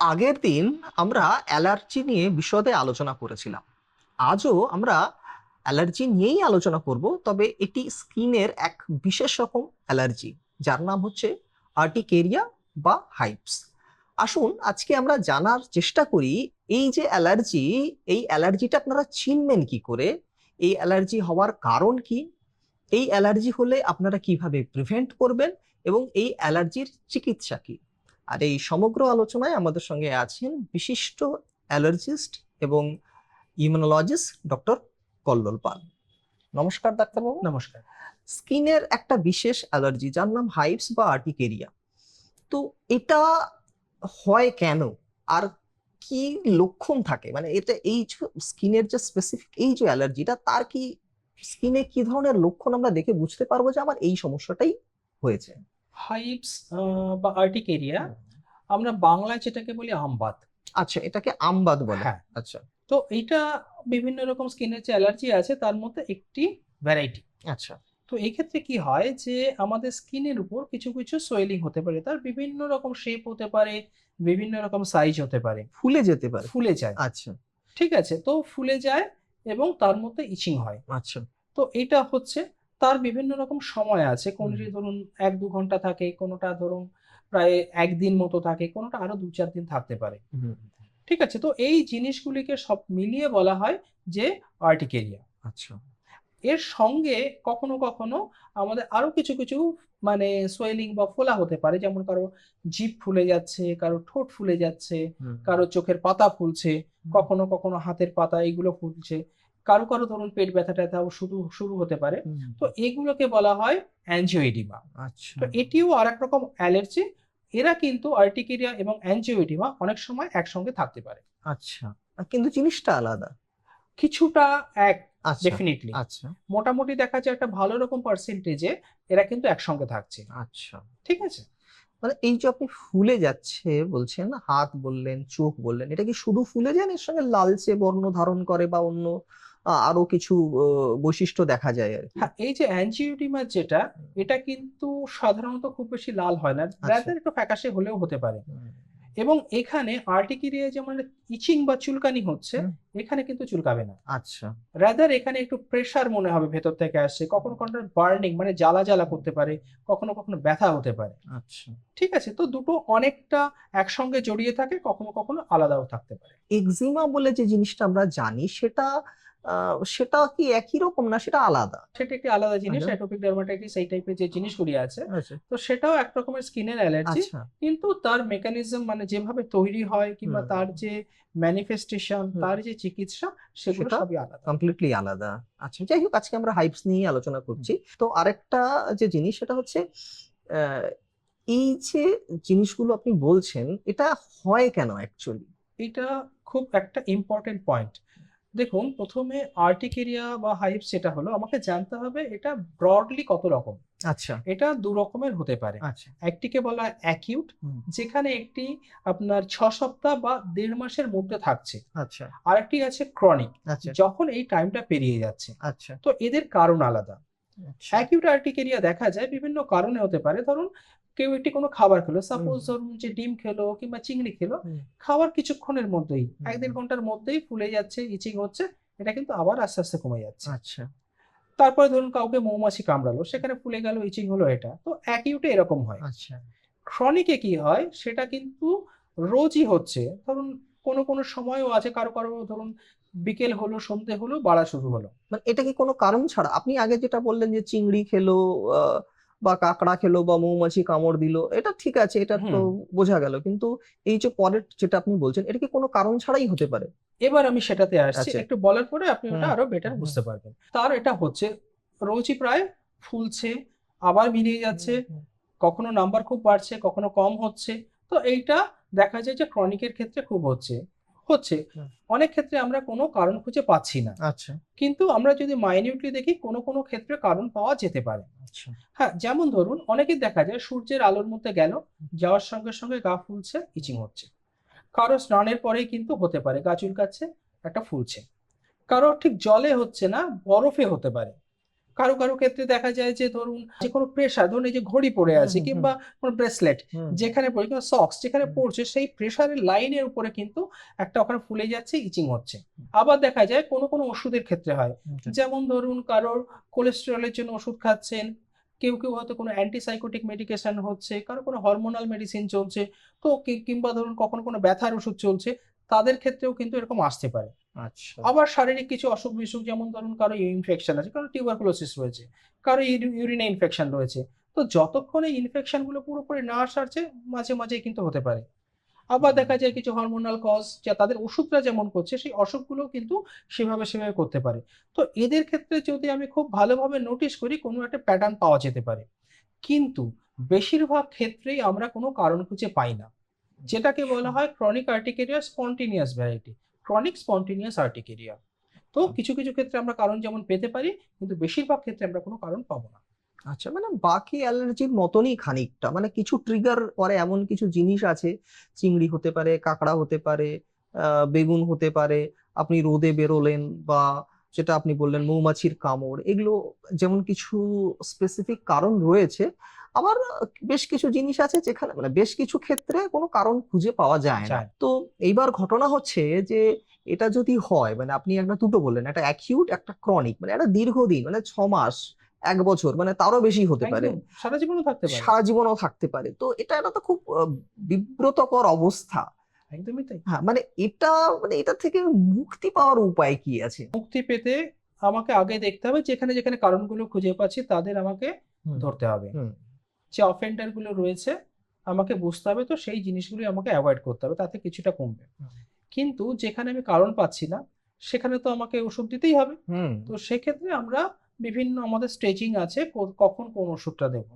আগের দিন আমরা অ্যালার্জি নিয়ে বিশদে আলোচনা করেছিলাম। আজও আমরা অ্যালার্জি নিয়েই আলোচনা করব, তবে এটি স্কিনের এক বিশেষ রকম অ্যালার্জি, যার নাম হচ্ছে আর্টিকেরিয়া বা হাইপস। আসুন আজকে আমরা জানার চেষ্টা করি, এই যে অ্যালার্জি, এই অ্যালার্জিটা আপনারা চিনবেন কি করে? এই অ্যালার্জি হওয়ার কারণ কি? এই অ্যালার্জি হলে আপনারা কীভাবে প্রিভেন্ট করবেন? এবং এই অ্যালার্জির চিকিৎসা কি? আর এই সমগ্র আলোচনায় আমাদের সঙ্গে আছেন বিশিষ্ট অ্যালার্জিস্ট এবং ইমিউনোলজিস্ট ডক্টর কল্লোল পাল। নমস্কার ডাক্তারবাবু। নমস্কার। স্কিনের একটা বিশেষ অ্যালার্জি যার নাম হাইপস বা আর্টিকেরিয়া। তো এটা হয় কেন? আর কি লক্ষণ থাকে? মানে এটা এই যে স্কিনের যে স্পেসিফিক এই যে অ্যালার্জিটা তার কি স্কিনে কি ধরনের লক্ষণ আমরা দেখে বুঝতে পারব যে আমার এই সমস্যাটাই হয়েছে? হাইপস বা আর্টিক এরিয়া আমরা বাংলায় যেটাকে বলি আমবাত আচ্ছা এটাকে আমবাদ বলে। হ্যাঁ। আচ্ছা। তো এইটা বিভিন্ন রকম স্কিনের যে অ্যালার্জি আছে তার মধ্যে একটি ভ্যারাইটি আচ্ছা। তো এই ক্ষেত্রে কি হয় যে আমাদের স্কিনের উপর কিছু কিছু সোয়েলিং হতে পারে। তার বিভিন্ন রকম শেপ হতে পারে বিভিন্ন রকম সাইজ হতে পারে। ফুলে যেতে পারে। ফুলে যায়। আচ্ছা। ঠিক আছে? তো ফুলে যায় এবং তার মধ্যে ইচিং হয়। আচ্ছা। তো এটা হচ্ছে তার বিভিন্ন রকম সময় আছে। কোনটি ধরুন এক দু ঘণ্টা থাকে কোনোটা ধরুন প্রায় একদিন মতো থাকে কোনোটা আরও দু চার দিন থাকতে পারে। ঠিক আছে? তো এই জিনিসগুলিকে সব মিলিয়ে বলা হয় যে আর্টিকেরিয়া। আচ্ছা। এর সঙ্গে কখনো কখনো আমাদের আরও কিছু কিছু মানে সোয়েলিং বা ফোলা হতে পারে। যেমন কারও জিভ ফুলে যাচ্ছে কারও ঠোঁট ফুলে যাচ্ছে কারও চোখের পাতা ফুলছে কখনো কখনো হাতের পাতা এগুলো ফুলছে। কারও কারও ধরুন পেট ব্যথা ট্যাথাও শুরু শুরু হতে পারে। তো এগুলোকে বলা হয় অ্যাঞ্জিওইডিমা আচ্ছা। তো এটিও আর এক রকম অ্যালার্জি। এরা কিন্তু আর্টিকেরিয়া এবং অ্যাঞ্জিওইডিমা অনেক সময় একসঙ্গে থাকতে পারে। আচ্ছা। কিন্তু জিনিসটা আলাদা। কিছুটা এক আচ্ছা। ডেফিনেটলি আচ্ছা। মোটামুটি দেখা যায় একটা ভালো রকম পার্সেন্টেজে এরা কিন্তু একসঙ্গে থাকছে। আচ্ছা। ঠিক আছে? মানে এই যে আপনি ফুলে যাচ্ছে বলছেন হাত বললেন চোখ বললেন এটা কি শুধু ফুলে যান এর সঙ্গে লালচে বর্ণ ধারণ করে বা অন্য আরও কিছু বৈশিষ্ট্য দেখা যায় আর হ্যাঁ এই যে অ্যাঞ্জিওডিমা যেটা এটা কিন্তু সাধারণত খুব বেশি লাল হয় না রাদার একটু ফ্যাকাশে হলেও হতে পারে। এবং এখানে আর্টিকেরিয়া যেমন ইচিং বা চুলকানি হচ্ছে এখানে কিন্তু চুলকাবে না। আচ্ছা। রাদার এখানে একটু প্রেসার মনে হবে ভেতর থেকে আসছে কখনো কখনো বার্নিং মানে জ্বালা জ্বালা করতে পারে কখনো কখনো ব্যথা হতে পারে। আচ্ছা। ঠিক আছে তো দুটো অনেকটা একসঙ্গে জড়িয়ে থাকে কখনো কখনো আলাদাও থাকতে পারে। এক্সিমা বলে যে জিনিসটা আমরা জানি সেটা সেটা কি একই রকম না সেটা আলাদা? সেটা একটি আলাদা জিনিস আচ্ছা। অ্যাটোপিক ডার্মাটাইটিস এই টাইপের যে জিনিসগুলি আছে আচ্ছা। তো সেটাও এক রকমের স্কিনের অ্যালার্জি আচ্ছা। কিন্তু তার মেকানিজম মানে যেভাবে তৈরি হয় কিংবা তার যে ম্যানিফেস্টেশন তার যে চিকিৎসা সেগুলো সবই আলাদা। কমপ্লিটলি আলাদা। আচ্ছা। যাই হোক আজকে আমরা হাইপস নিয়ে আলোচনা করছি। তো আরেকটা যে জিনিস সেটা হচ্ছে আহ, এই যে জিনিসগুলো আপনি বলছেন এটা হয় কেন অ্যাকচুয়ালি এটা খুব একটা ইম্পর্টেন্ট পয়েন্ট দেখুন প্রথমে আর্টিকেরিয়া বা হাইপ যেটা হলো আমাকে জানতে হবে এটা ব্রডলি কত রকম? আচ্ছা। এটা দু রকমের হতে পারে। আচ্ছা। একটিকে বলা হয় অ্যাকিউট যেখানে একটি আপনার ছ সপ্তাহ বা দেড় মাসের মধ্যে থাকছে। আচ্ছা। আরেকটি আছে ক্রনিক আচ্ছা। যখন এই টাইমটা পেরিয়ে যাচ্ছে। আচ্ছা। তো এদের কারণ আলাদা। আচ্ছা। অ্যাকিউট আর্টিকেরিয়া দেখা যায় বিভিন্ন কারণে হতে পারে। ধরুন কেউ একটি কোনো খাবার খেলো সাপোজ ধরুন যে ডিম খেলো কিংবা চিংড়ি খেলো খাওয়ার কিছুক্ষণের মধ্যেই এক দেড় ঘণ্টার মধ্যেই ফুলে যাচ্ছে ইচিং হচ্ছে এটা কিন্তু আবার আস্তে আস্তে কমে যাচ্ছে। আচ্ছা। তারপরে ধরুন কাউকে মৌমাছি কামড়ালো সেখানে ফুলে গেল ইচিং হলো এটা তো অ্যাকিউটে এরকম হয়। আচ্ছা। ক্রনিকে কি হয় সেটা কিন্তু রোজই হচ্ছে ধরুন কোনো কোনো সময়ও আছে কারও কারও ধরুন বিকেল হলো সন্ধে হলো বাড়া শুরু হলো। মানে এটা কি কোনো কারণ ছাড়া? আপনি আগে যেটা বললেন যে চিংড়ি খেলো আহ, বা কাঁকড়া খেলো বা মৌমাছি কামড় দিল এটা ঠিক আছে এটা তো বোঝা গেল। কিন্তু এই যে পরের যেটা আপনি বলছেন এটা কি কোনো কারণ ছাড়াই হতে পারে? এবার আমি সেটাতে আসছি। আচ্ছা। একটু বলার পরে আপনি ওটা আরও বেটার বুঝতে পারবেন। তার এটা হচ্ছে রোজই প্রায় ফুলছে আবার মিলিয়ে যাচ্ছে কখনো নাম্বার খুব বাড়ছে কখনো কম হচ্ছে। তো এইটা দেখা যায় যে ক্রনিকের ক্ষেত্রে খুব হচ্ছে। হচ্ছে অনেক ক্ষেত্রে আমরা কোনো কারণ খুঁজে পাচ্ছি না। আচ্ছা। কিন্তু আমরা যদি মাইনিউটলি দেখি কোনো কোনো ক্ষেত্রে কারণ পাওয়া যেতে পারে। আচ্ছা। হ্যাঁ যেমন ধরুন অনেকেই দেখা যায় সূর্যের আলোর মধ্যে গেল যাওয়ার সঙ্গে সঙ্গে গা ফুলছে ইচিং হচ্ছে। কারও স্নানের পরেই কিন্তু হতে পারে গা চুলকাচ্ছে একটা ফুলছে। কারও ঠিক জলে হচ্ছে না বরফে হতে পারে। কারও কারও ক্ষেত্রে দেখা যায় যে ধরুন যে কোনো প্রেশার ধরুন এই যে ঘড়ি পরে আছে কিংবা কোনো ব্রেসলেট যেখানে পড়ে কিংবা সক্স যেখানে পড়ছে সেই প্রেশারের লাইনের উপরে কিন্তু একটা ওখানে ফুলে যাচ্ছে ইচিং হচ্ছে। আবার দেখা যায় কোনো কোনো ওষুধের ক্ষেত্রে হয়। আচ্ছা। যেমন ধরুন কারোর কোলেস্টেরলের জন্য ওষুধ খাচ্ছেন কেউ কেউ হয়তো কোনো অ্যান্টিসাইকোটিক মেডিকেশন হচ্ছে কারও কোনো হরমোনাল মেডিসিন চলছে তো কিংবা ধরুন কখনো কোনো ব্যথার ওষুধ চলছে তাদের ক্ষেত্রেও কিন্তু এরকম আসতে পারে। আচ্ছা। আবার শারীরিক কিছু অসুখ বিসুখ, যেমন ধরুন কারও ইনফেকশন আছে, কারও টিউবারকুলোসিস রয়েছে, কারও ইউরিনে ইনফেকশন রয়েছে, তো যতক্ষণ এই ইনফেকশনগুলো পুরোপুরি না সারছে, মাঝে মাঝে কিন্তু হতে পারে। আবার দেখা যায় কিছু হরমোনাল কজ যা তাদের ওষুধটা যেমন করছে, সেই অসুখগুলো কিন্তু সেভাবে সেভাবে করতে পারে। তো এদের ক্ষেত্রে যদি আমি খুব ভালোভাবে নোটিশ করি, কোনো একটা প্যাটার্ন পাওয়া যেতে পারে। কিন্তু বেশিরভাগ ক্ষেত্রেই আমরা কোনো কারণ খুঁজে পাই না, যেটাকে বলা হয় chronic urticaria spontaneous variety chronic spontaneous urticaria তো কিছু কিছু ক্ষেত্রে আমরা কারণ যেমন পেতে পারি কিন্তু বেশিরভাগ ক্ষেত্রে আমরা কোনো কারণ পাবো না। আচ্ছা মানে বাকি অ্যালার্জির মতনই খানিকটা মানে কিছু ট্রিগার করে এমন কিছু জিনিস আছে? চিংড়ি হতে পারে কাঁকড়া হতে পারে বেগুন হতে পারে আপনি রোদে বেরোলেন বা যেটা আপনি বললেন মৌমাছির কামড় এগুলো যেমন কিছু স্পেসিফিক কারণ রয়েছে আবার বেশ কিছু জিনিস আছে যেখানে মানে বেশ কিছু ক্ষেত্রে কোনো কারণ খুঁজে পাওয়া যায় না। তো এইবার ঘটনা হচ্ছে যে এটা যদি হয় মানে আপনি একটা দুটো বললেন একটা অ্যাকিউট একটা ক্রনিক মানে একটা দীর্ঘদিন মানে ছ মাস এক বছর মানে তারও বেশি হতে পারে। সারা জীবনও থাকতে পারে। সারা জীবনও থাকতে পারে। তো এটা একটা তো খুব বিব্রতকর অবস্থা। একদমই তাই। হ্যাঁ মানে এটা মানে এটা থেকে মুক্তি পাওয়ার উপায় কি আছে? মুক্তি পেতে আমাকে আগে দেখতে হবে যেখানে যেখানে কারণগুলো খুঁজে পাচ্ছি তাদের আমাকে ধরতে হবে। যে অফেন্ডারগুলো রয়েছে আমাকে বুঝতে হবে তো সেই জিনিসগুলো আমাকে অ্যাভয়েড করতে হবে তাতে কিছুটা কমবে। কিন্তু যেখানে আমি কারণ পাচ্ছি না সেখানে তো আমাকে ওষুধ দিতেই হবে। হুম, তো সেক্ষেত্রে আমরা বিভিন্ন আমাদের স্ট্রেচিং আছে কখন কোন ওষুধটা দেব।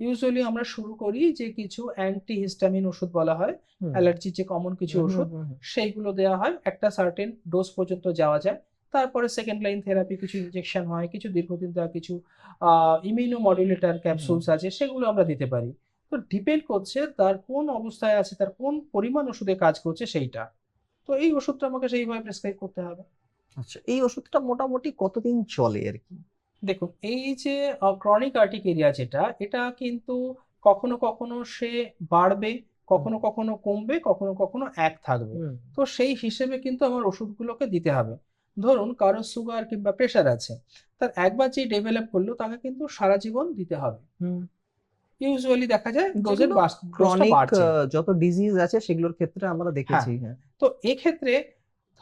ইউজুয়ালি আমরা শুরু করি যে কিছু অ্যান্টি হিস্টামিন ওষুধ বলা হয় অ্যালার্জি যে কমন কিছু ওষুধ সেইগুলো দেওয়া হয়। একটা সার্টেন ডোজ পর্যন্ত যাওয়া যায়। তারপরে সেকেন্ড লাইন থেরাপি কিছু ইনজেকশন হয় কিছু দীর্ঘদিন দেওয়া কিছু ইমিউনো মডুলেটর ক্যাপসুলস আছে সেগুলো আমরা দিতে পারি। তো ডিপেন্ড করছে তার কোন অবস্থায় আছে তার কোন পরিমাণ ওষুধে কাজ করছে সেইটা। তো এই ওষুধটা আমাকে সেইভাবে প্রেসক্রাইব করতে হবে। আচ্ছা এই ওষুধটা মোটামুটি কতদিন চলে আর কি? দেখুন এই যে ক্রনিক আর্টিকেরিয়া যেটা এটা কিন্তু কখনো কখনো সে বাড়বে কখনো কখনো কমবে কখনো কখনো এক থাকবে। তো সেই হিসেবে কিন্তু আমার ওষুধগুলোকে দিতে হবে। ধরুন কারও সুগার কিংবা প্রেশার আছে তার একবার যে ডেভেলপ করল তাকে কিন্তু সারা জীবন দিতে হবে। ইউজুয়ালি দেখা যায় ডোজের ক্রনিক যত ডিজিজ আছে সেগুলোর ক্ষেত্রে আমরা দেখেছি হ্যাঁ। তো এক্ষেত্রে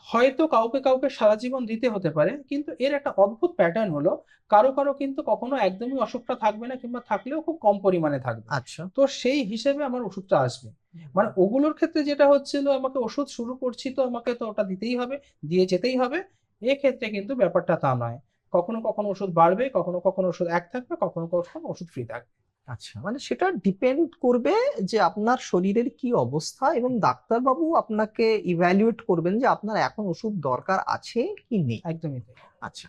হয়তো কাউকে কাউকে সারা জীবন দিতে হতে পারে কিন্তু এর একটা অদ্ভুত প্যাটার্ন হলো কারও কারও কিন্তু কখনো একদমই অসুখটা থাকবে না কিংবা থাকলেও খুব কম পরিমাণে থাকবে। আচ্ছা। তো সেই হিসেবে আমার ওষুধটা আসবে। মানে ওগুলোর ক্ষেত্রে যেটা হচ্ছিল আমাকে ওষুধ শুরু করছি তো আমাকে তো ওটা দিতেই হবে দিয়ে যেতেই হবে। এক্ষেত্রে কিন্তু ব্যাপারটা তা নয়। কখনো কখনো ওষুধ বাড়বে কখনো কখনো ওষুধ এক থাকবে কখনো কখনো ওষুধ ফ্রি থাকবে। আচ্ছা মানে সেটা ডিপেন্ড করবে যে আপনার শরীরের কি অবস্থা এবং ডাক্তারবাবু আপনাকে ইভ্যালুয়েট করবেন যে আপনার এখন ওষুধ দরকার আছে কি নেই। একদমই তাই। আচ্ছা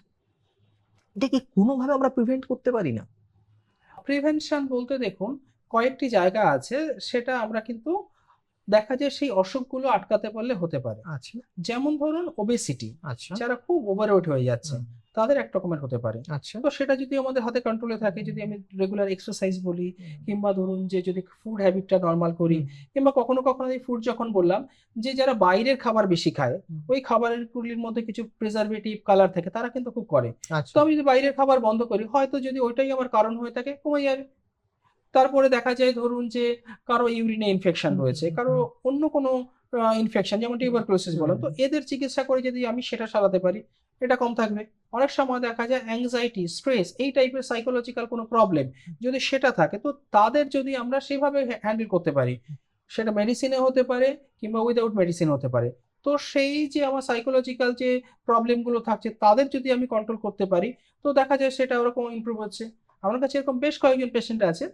এটা কি কোনোভাবে আমরা প্রিভেন্ট করতে পারি না? প্রিভেনশন বলতে দেখুন কয়েকটি জায়গা আছে সেটা আমরা কিন্তু দেখা যায় সেই অসুখগুলো আটকাতে পারলে হতে পারে। আচ্ছা। যেমন ধরুন ওবেসিটি আচ্ছা। যারা খুব ওভারওয়েট হয়ে যাচ্ছে। তাদের এক রকমের হতে পারে। আচ্ছা। তো সেটা যদি আমাদের হাতে কন্ট্রোলে থাকে যদি আমি রেগুলার এক্সারসাইজ বলি কিংবা ধরুন যে যদি ফুড হ্যাবিটটা নর্মাল করি কিংবা কখনো কখনো এই ফুড যখন বললাম যে যারা বাইরের খাবার বেশি খায় ওই খাবারের গুলির মধ্যে কিছু প্রিজারভেটিভ কালার থাকে তারা কিন্তু খুব করে। আচ্ছা। তো আমি যদি বাইরের খাবার বন্ধ করি হয়তো যদি ওইটাই আমার কারণ হয়ে থাকে কমে যাবে। তারপরে দেখা যায় ধরুন যে কারও ইউরিনে ইনফেকশন রয়েছে কারও অন্য কোনো ইনফেকশন যেমন টিউবারকুলোসিস বলো তো এদের চিকিৎসা করে যদি আমি সেটা সারাতে পারি এটা কম থাকবে। অনেক সময় দেখা যায় অ্যাংজাইটি স্ট্রেস এই টাইপের সাইকোলজিক্যাল কোনো প্রবলেম যদি সেটা থাকে তো তাদের যদি আমরা সেভাবে হ্যান্ডেল করতে পারি। সেটা মেডিসিনে হতে পারে কিংবা উইদাউট মেডিসিন হতে পারে। তো সেই যে আমার সাইকোলজিক্যাল যে প্রবলেমগুলো থাকছে তাদের যদি আমি কন্ট্রোল করতে পারি তো দেখা যায় সেটা ওরকম ইমপ্রুভ হচ্ছে। আমার কাছে এরকম বেশ কয়েকজন পেশেন্ট আছে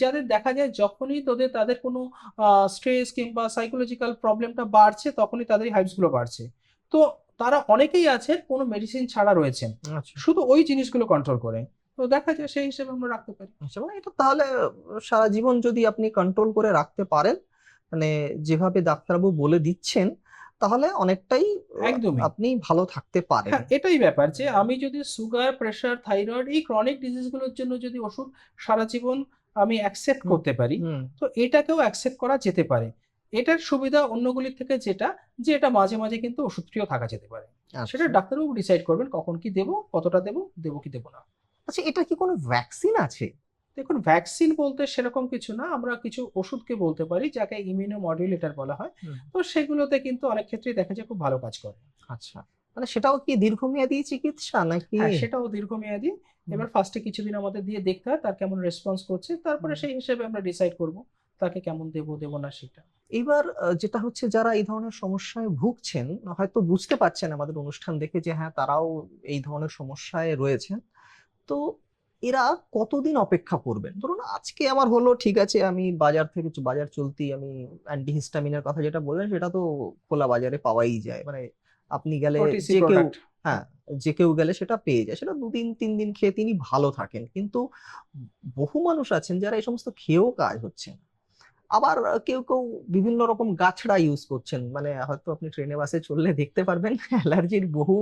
যাদের দেখা যায় যখনই তোদের তাদের কোনো স্ট্রেস কিংবা সাইকোলজিক্যাল প্রবলেমটা বাড়ছে তখনই তাদের হাইপসগুলো বাড়ছে। তো তারা অনেকেই আছে কোনো মেডিসিন ছাড়া রয়েছেন আচ্ছা। শুধু ওই জিনিসগুলো কন্ট্রোল করে। তো দেখা যায় সেই হিসেবে আমরা রাখতে পারি। আচ্ছা মানে এটা তাহলে সারা জীবন যদি আপনি কন্ট্রোল করে রাখতে পারেন মানে যেভাবে ডাক্তারবাবু বলে দিচ্ছেন তাহলে অনেকটাই একদমই। আপনি ভালো থাকতে পারেন। হ্যাঁ এটাই ব্যাপার যে আমি যদি সুগার প্রেশার থাইরয়েড এই ক্রনিক ডিজিজগুলোর জন্য যদি ওষুধ সারা জীবন আমি অ্যাকসেপ্ট করতে পারি তো এটাকেও অ্যাকসেপ্ট করা যেতে পারে। এটার সুবিধা অন্যগুলির থেকে যেটা যে এটা মাঝে মাঝে কিন্তু ওষুধটিও থাকা যেতে পারে। সেটা আচ্ছা ডাক্তারবাবু ডিসাইড করবেন কখন কি দেবো কতটা দেবো দেবো কি দেবো না। আচ্ছা এটা কি কোনো ভ্যাকসিন আছে? দেখুন ভ্যাকসিন বলতে সেরকম কিছু না আমরা কিছু ওষুধকে বলতে পারি যাকে ইমিউনো মডিউলেটর বলা হয়। তো সেগুলোতে কিন্তু অনেক ক্ষেত্রেই দেখা যায় খুব ভালো কাজ করে। আচ্ছা। মানে সেটাও কি দীর্ঘমেয়াদী চিকিৎসা নাকি? হ্যাঁ সেটাও দীর্ঘমেয়াদী। এবার ফার্স্টে কিছুদিন আমাদের দিয়ে দেখতে হয় তার কেমন রেসপন্স করছে তারপরে সেই হিসেবে আমরা ডিসাইড করব। তাকে কেমন দেব দেবো না সেটা। এইবার আহ, যেটা হচ্ছে যারা এই ধরনের সমস্যায় ভুগছেন হয়তো বুঝতে পারছেন আমাদের অনুষ্ঠান দেখে যে হ্যাঁ তারাও এই ধরনের সমস্যায় রয়েছেন। তো এরা কতদিন অপেক্ষা করবেন? ধরুন আজকে আমার হলো ঠিক আছে আমি বাজার থেকে বাজার চলতি আমি অ্যান্টিহিস্টামিনের কথা যেটা বললেন সেটা তো খোলা বাজারে পাওয়াই যায়। মানে আপনি গেলে যে কেউ হ্যাঁ যে কেউ গেলে সেটা পেয়ে যায়। সেটা দুদিন তিন দিন খেয়ে তিনি ভালো থাকেন। কিন্তু বহু মানুষ আছেন যারা এই সমস্ত খেয়েও কাজ হচ্ছে না। আবার কেউ কেউ বিভিন্ন রকম গাছড়া ইউজ করছেন। মানে হয়তো আপনি ট্রেনে বাসে চললে দেখতে পারবেন অ্যালার্জির বহু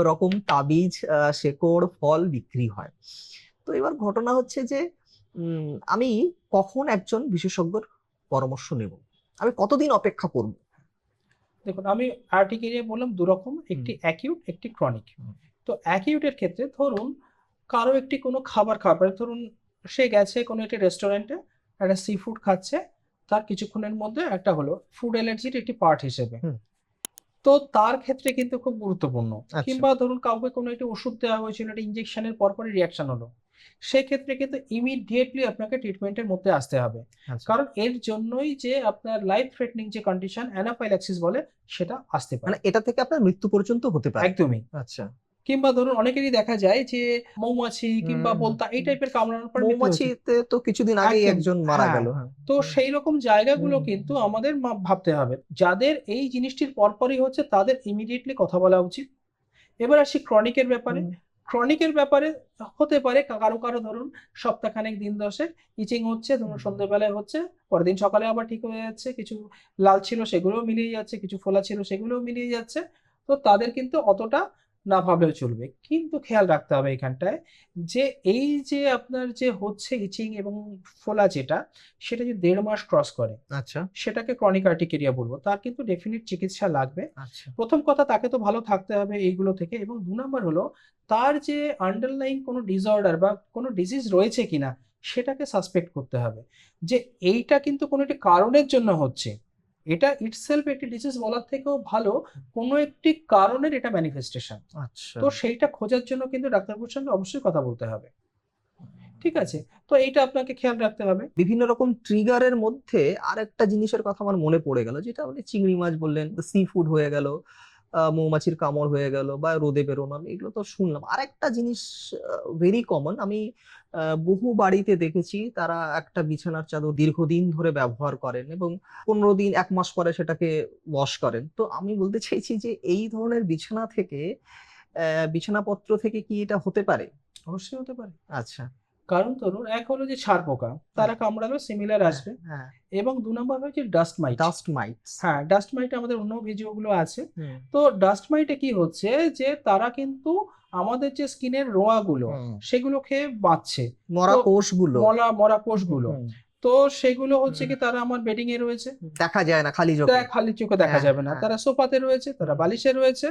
রকম তাবিজ শেকড় ফল বিক্রি হয়। তো এবার ঘটনা হচ্ছে যে আমি কখন একজন বিশেষজ্ঞর পরামর্শ নেব? আমি কতদিন অপেক্ষা করব? দেখুন আমি আর্টিকেরিয়া বললাম দু রকম একটি অ্যাকিউট একটি ক্রনিক তো অ্যাকিউটের ক্ষেত্রে ধরুন কারও একটি কোনো খাবার খাবার ধরুন সে গেছে কোনো একটি রেস্টুরেন্টে একটা সি ফুড খাচ্ছে তার কিছুক্ষণের মধ্যে একটা হলো ফুড অ্যালার্জির একটি পার্ট হিসেবে। হুম। তো তার ক্ষেত্রে কিন্তু খুব গুরুত্বপূর্ণ। আচ্ছা। কিংবা ধরুন কাউকে কোনো একটি ওষুধ দেওয়া হয়েছিল একটা ইঞ্জেকশনের পরপরই রিয়াকশন হলো। সেক্ষেত্রে কিন্তু ইমিডিয়েটলি আপনাকে ট্রিটমেন্টের মধ্যে আসতে হবে। কারণ এর জন্যই যে আপনার লাইফ থ্রেটনিং যে কন্ডিশন অ্যানাফাইল্যাক্সিস বলে সেটা আসতে পারে। মানে এটা থেকে আপনার মৃত্যু পর্যন্ত হতে পারে। একদমই। আচ্ছা। কিংবা ধরুন অনেকেরই দেখা যায় যে মৌমাছি কিংবা বোলতা এই টাইপের কামড়ানোর পর। মৌমাছিতে তো কিছুদিন একদম, একজন মারা হ্যাঁ। গেল হ্যাঁ। তো সেই রকম জায়গাগুলো কিন্তু আমাদের ভাবতে হবে। যাদের এই জিনিসটির পরপরই হচ্ছে তাদের ইমিডিয়েটলি কথা বলা উচিত। এবার আসি ক্রনিকের ব্যাপারে। ক্রনিকের ব্যাপারে হতে পারে কারও কারও ধরুন সপ্তাহখানেক দিন দশেক ইচিং হচ্ছে ধরুন। সন্ধ্যেবেলায় হচ্ছে পরের দিন সকালে আবার ঠিক হয়ে যাচ্ছে কিছু লাল ছিল সেগুলোও মিলিয়ে যাচ্ছে কিছু ফোলা ছিল সেগুলোও মিলিয়ে যাচ্ছে। তো তাদের কিন্তু অতটা না ভাবলেও চলবে। কিন্তু খেয়াল রাখতে হবে এখানটায় যে এই যে আপনার যে হচ্ছে ইচিং এবং ফোলা যেটা সেটা যদি দেড় মাস ক্রস করে আচ্ছা। সেটাকে ক্রনিক আর্টিকেরিয়া বলব তার কিন্তু ডেফিনিট চিকিৎসা লাগবে। আচ্ছা। প্রথম কথা তাকে তো ভালো থাকতে হবে এইগুলো থেকে। এবং দু নম্বর হলো তার যে আন্ডারলাইন কোনো ডিসঅর্ডার বা কোনো ডিজিজ রয়েছে কিনা সেটাকে সাসপেক্ট করতে হবে। যে এইটা কিন্তু কোনো একটি কারণের জন্য হচ্ছে। এটা ইটসেলফ একটি ডিজিজ বলার থেকেও ভালো কোনো একটি কারণের এটা ম্যানিফেস্টেশন আচ্ছা। তো সেইটা খোঁজার জন্য কিন্তু ডাক্তারবাবুর সঙ্গে অবশ্যই কথা বলতে হবে। ঠিক আছে? তো এইটা আপনাকে খেয়াল রাখতে হবে। বিভিন্ন রকম ট্রিগারের মধ্যে আরেকটা জিনিসের কথা আমার মনে পড়ে গেল যেটা আপনি চিংড়ি মাছ বললেন সি ফুড হয়ে গেল মৌমাছির কামড় হয়ে গেল বা রোদে বেরোনো আমি এগুলো তো শুনলাম। আরেকটা জিনিস ভেরি কমন আমি বহু বাড়িতে দেখেছি তারা একটা বিছানার চাদর দীর্ঘদিন ধরে ব্যবহার করেন এবং পনেরো দিন এক মাস পরে সেটাকে ওয়াশ করেন। তো আমি বলতে চাইছি যে এই ধরনের বিছানা থেকে আহ, বিছানাপত্র থেকে কি এটা হতে পারে? অবশ্যই হতে পারে। আচ্ছা। কারণ ধরুন এক হলো যে ছাড় পোকা তারা কামড়ালো সিমিলার আসবে। হ্যাঁ। এবং দু নম্বর হচ্ছে ডাস্ট মাইট ডাস্ট মাইটস হ্যাঁ ডাস্ট মাইট আমাদের অন্য ভিডিওগুলো আছে। তো ডাস্ট মাইটে কি হচ্ছে যে তারা কিন্তু আমাদের যে স্কিনের রোঁয়াগুলো সেগুলো খেয়ে বাঁচছে মরা কোষগুলো মরা মরা কোষগুলো তো সেগুলো হচ্ছে কি তারা আমার বেডিং এ রয়েছে। দেখা যায় না খালি চোখে। খালি চোখে দেখা হ্যাঁ, যাবে না। হ্যাঁ। তারা সোফাতে রয়েছে তারা বালিশে রয়েছে।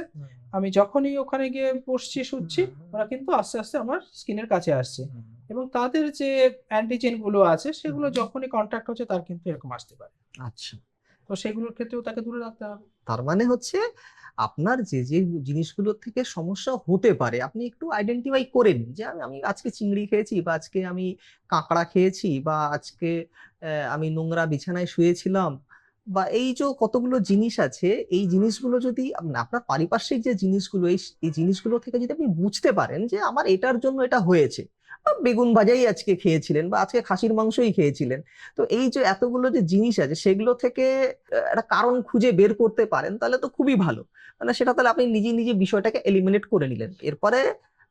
আমি যখনই ওখানে গিয়ে বসছি শুচ্ছি ওরা কিন্তু আস্তে আস্তে আমার স্কিনের কাছে আসছে। এবং তাদের যে অ্যান্টিজেনগুলো আছে সেগুলো যখনই কন্ট্যাক্ট হচ্ছে তার কিন্তু এরকম আসতে পারে। আচ্ছা। তো সেগুলোর ক্ষেত্রেও তাকে দূরে রাখতে হবে। তার মানে হচ্ছে আপনার যে যে জিনিসগুলো থেকে সমস্যা হতে পারে আপনি একটু আইডেন্টিফাই করে নিন যে আমি আমি আজকে চিংড়ি খেয়েছি বা আজকে আমি কাঁকড়া খেয়েছি বা আজকে আমি নোংরা বিছানায় শুয়েছিলাম বা এই যে কতগুলো জিনিস আছে এই জিনিসগুলো যদি আপনার পারিপার্শ্বিক যে জিনিসগুলো এই জিনিসগুলো থেকে যদি আপনি বুঝতে পারেন যে আমার এটার জন্য এটা হয়েছে বেগুন ভাজাই আজকে খেয়েছিলেন বা আজকে খাসির মাংসই খেয়েছিলেন। তো এই যে এতগুলো যে জিনিস আছে, সেগুলো থেকে একটা কারণ খুঁজে বের করতে পারেন, তাহলে তো খুবই ভালো। মানে সেটা তাহলে আপনি নিজে নিজে বিষয়টাকে এলিমিনেট করে নিলেন। এরপরে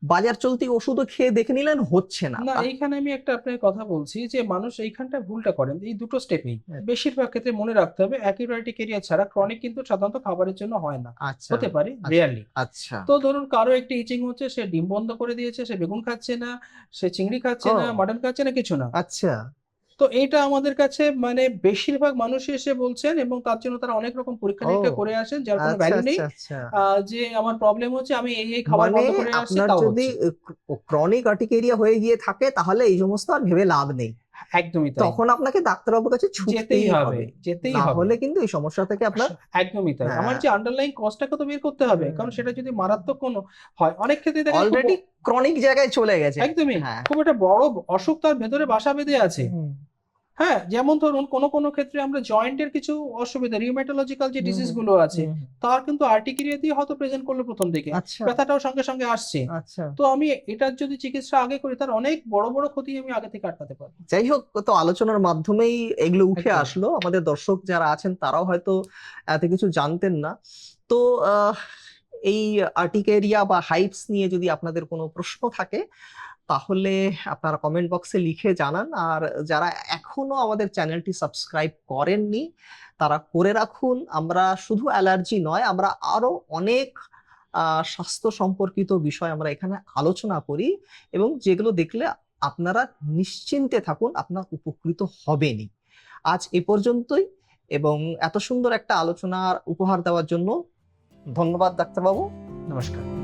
বাজার চলতি ওষুধও খেয়ে দেখে নিলেন হচ্ছে না। না এইখানে আমি একটা আপনার কথা বলছি যে মানুষ এইখানটা ভুলটা করেন এই দুটো স্টেপেই হ্যাঁ। বেশিরভাগ ক্ষেত্রে মনে রাখতে হবে অ্যাকিউরাইটিক এরিয়া ছাড়া ক্রনিক কিন্তু সাধারণত খাবারের জন্য হয় না। আচ্ছা। হতে পারে রেয়ারলি আচ্ছা। তো ধরুন কারও একটি ইচিং হচ্ছে সে ডিম বন্ধ করে দিয়েছে সে বেগুন খাচ্ছে না সে চিংড়ি খাচ্ছে না মাটন খাচ্ছে না কিছু না। আচ্ছা। তো এটা আমাদের কাছে মানে বেশিরভাগ মানুষ এসে বলছেন এবং তার জন্য তারা অনেক রকম পরীক্ষা নিরীক্ষা করে আসেন যার কোনো আচ্ছা ভ্যালু নেই। আচ্ছা আচ্ছা। আহ, যে আমার প্রবলেম হচ্ছে আমি এই এই খাবার মানে বন্ধ করে আসছি আপনার তাও যদি ক্রনিক আর্টিকেরিয়া হয়ে গিয়ে থাকে তাহলে এই সমস্ত আর ভেবে লাভ নেই। একদমই তাই। তখন আপনাকে ডাক্তারবাবুর কাছে যেতেই হবে যেতেই হবে। হলে কিন্তু এই সমস্যা থেকে আপনার একদমই তাই। হ্যাঁ। আমার যে আন্ডারলাইন কস্টটাকে তো বের করতে হবে কারণ সেটা যদি মারাত্মক কোনো হয় অনেক ক্ষেত্রে দেখা অলরেডি ক্রনিক জায়গায় চলে গেছে। একদমই। হ্যাঁ। খুব একটা বড় অসুখ তার ভেতরে বাসা বেঁধে আছে। হ্যাঁ যেমন ধরুন কোনো কোনো ক্ষেত্রে আমরা জয়েন্টের কিছু অসুবিধা রিউমেটোলজিক্যাল যে ডিজিজগুলো আছে তার কিন্তু আর্টিকেরিয়াতেই হয়তো প্রেজেন্ট করল প্রথম দিকে। আচ্ছা। ব্যথাটাও সঙ্গে সঙ্গে আসছে। আচ্ছা। তো আমি এটার যদি চিকিৎসা আগে করি তার অনেক বড় বড় ক্ষতি আমি আগে থেকে আটকাতে পারব। যাই হোক তো আলোচনার মাধ্যমেই এগুলো উঠে আসলো। আমাদের দর্শক যারা আছেন তারাও হয়তো এত কিছু জানতেন না। তো আহ, এই আর্টিকেরিয়া বা হাইপস নিয়ে যদি আপনাদের কোনো প্রশ্ন থাকে তাহলে আপনারা কমেন্ট বক্সে লিখে জানান। আর যারা এখনও আমাদের চ্যানেলটি সাবস্ক্রাইব করেননি, তারা করে রাখুন। আমরা শুধু অ্যালার্জি নয়, আমরা আরও অনেক স্বাস্থ্য সম্পর্কিত বিষয় আমরা এখানে আলোচনা করি এবং যেগুলো দেখলে আপনারা নিশ্চিন্তে থাকুন, আপনার উপকৃত হবেনই। আজ এ পর্যন্তই এবং এত সুন্দর একটা আলোচনার উপহার দেওয়ার জন্য ধন্যবাদ ডাক্তারবাবু। নমস্কার।